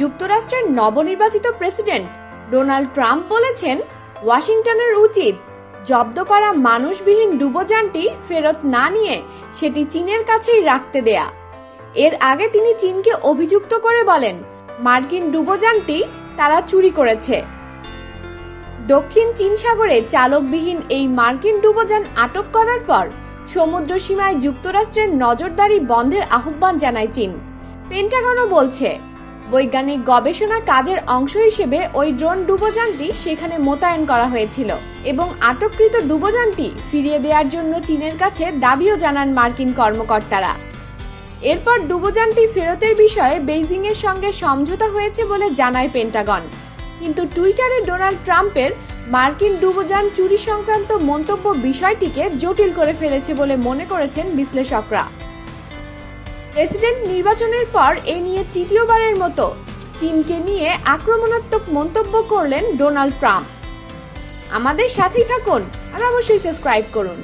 যুক্তরাষ্ট্রের নবনির্বাচিত president Donald Trump বলেছেন, ওয়াশিংটনের উচিত জব্দ করা মানুষবিহীন ডুবোযানটি ফেরত না নিয়ে সেটি চীনের কাছেই রাখতে দেয়া। এর আগে তিনি চীনকে অভিযুক্ত করে বলেন, মার্কিন ডুবোযানটি তারা চুরি করেছে। দক্ষিণ চীন সাগরে চালকবিহীন এই মার্কিন ডুবোযান আটক করার পর সমুদ্র সীমায় যুক্তরাষ্ট্রের নজরদারি বন্ধের আহ্বান জানায় চীন। পেন্টাগনও বলছে বৈজ্ঞানিক গবেষণা কাজের অংশ হিসেবে ওই ড্রোন ডুবোযানটি সেখানে মোতায়েন করা হয়েছিল এবং আটককৃত ডুবোযানটি ফিরিয়ে দেওয়ার জন্য চীনের কাছে দাবিও জানান মার্কিন কর্মকর্তারা। এরপর ডুবোযানটি ফেরতের বিষয়ে বেইজিং এর সঙ্গে সমঝোতা হয়েছে বলে জানায় পেন্টাগন। কিন্তু টুইটারে ডোনাল্ড ট্রাম্পের মার্কিন ডুবোযান চুরি সংক্রান্ত মন্তব্য বিষয়টিকে জটিল করে ফেলেছে বলে মনে করেছেন বিশ্লেষকরা। প্রেসিডেন্ট নির্বাচনের পর এ নিয়ে তৃতীয়বারের মতো চীনকে নিয়ে আক্রমণাত্মক মন্তব্য করলেন ডোনাল্ড ট্রাম্প। আমাদের সাথেই থাকুন আর অবশ্যই সাবস্ক্রাইব করুন।